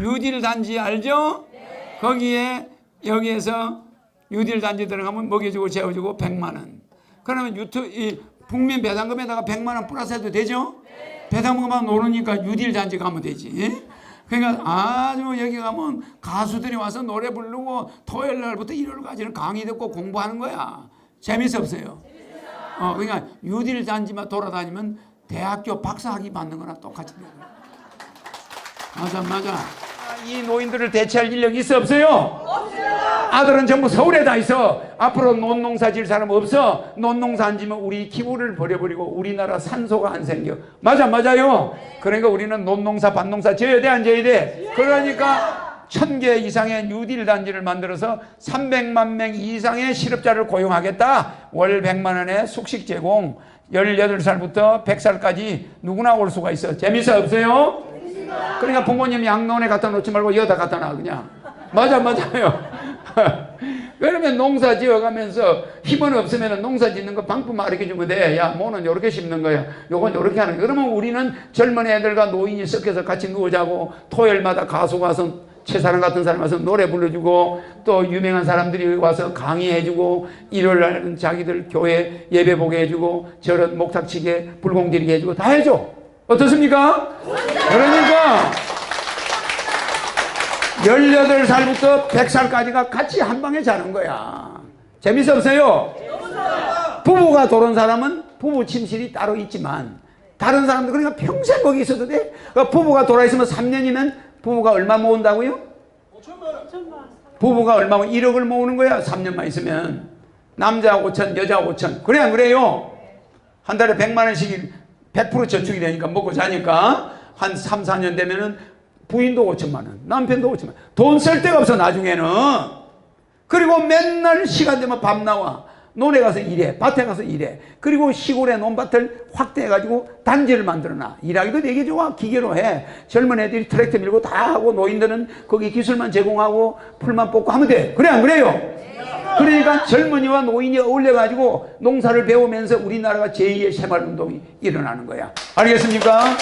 뉴딜 단지 알죠? 거기에 여기에서 뉴딜 단지 들어가면 먹여주고 재워주고 100만 원. 그러면 유튜 이 국민 배당금에다가 100만 원 플러스 해도 되죠? 배당금만 오르니까 뉴딜 단지 가면 되지. 예? 그러니까 아주 여기 가면 가수들이 와서 노래 부르고 토요일 날부터 일요일까지는 강의 듣고 공부하는 거야. 재밌어 없어요? 어, 그러니까 뉴딜 단지만 돌아다니면 대학교 박사학위 받는 거랑 똑같이 돼요. 맞아, 맞아. 이 노인들을 대체할 인력 있어 없어요? 아들은 전부 서울에 다 있어. 앞으로 논농사 질 사람 없어. 논농사 안 지면 우리 기후를 버려버리고 우리나라 산소가 안 생겨. 맞아, 맞아요. 그러니까 우리는 논농사, 밭농사 지어야 돼, 안 지어야 돼? 그러니까 천 개 이상의 뉴딜 단지를 만들어서 300만 명 이상의 실업자를 고용하겠다. 월 100만 원의 숙식 제공. 18살부터 100살까지 누구나 올 수가 있어. 재밌어 없어요? 그러니까 부모님 양론에 갖다 놓지 말고 여기다 갖다 놔 그냥. 맞아 맞아요. 그러면 농사 지어가면서 힘은 없으면 농사 짓는 거 방법 가르쳐 주면 돼. 야, 뭐는 요렇게 심는 거야. 요건 요렇게 하는 거야. 그러면 우리는 젊은 애들과 노인이 섞여서 같이 누워자고 토요일마다 가수 가서 최사람 같은 사람 와서 노래 불러주고 또 유명한 사람들이 와서 강의해주고 일요일 날은 자기들 교회 예배 보게 해주고 저런 목탁치게 불공 드리게 해주고 다 해줘. 어떻습니까? 그러니까 18살부터 100살까지가 같이 한 방에 자는 거야. 재밌어 없어요? 부부가 돌은 사람은 부부 침실이 따로 있지만 다른 사람들 그러니까 평생 거기 있어도 돼. 그러니까 부부가 돌아 있으면 3년이면 부부가 얼마 모은다고요? 부부가 얼마 모으 1억을 모으는 거야. 3년만 있으면 남자 5천, 여자 5천. 그래 안 그래요? 한 달에 100만 원씩 100% 저축이 되니까 먹고 자니까 한 3, 4년 되면은 부인도 5천만 원, 남편도 5천만 원. 돈 쓸 데가 없어 나중에는. 그리고 맨날 시간 되면 밥 나와. 논에 가서 일해. 밭에 가서 일해. 그리고 시골의 논밭을 확대해가지고 단지를 만들어놔. 일하기도 되게 좋아. 기계로 해. 젊은 애들이 트랙터 밀고 다 하고 노인들은 거기 기술만 제공하고 풀만 뽑고 하면 돼. 그래, 안 그래요? 그러니까 젊은이와 노인이 어울려가지고 농사를 배우면서 우리나라가 제2의 새마을운동이 일어나는 거야. 알겠습니까?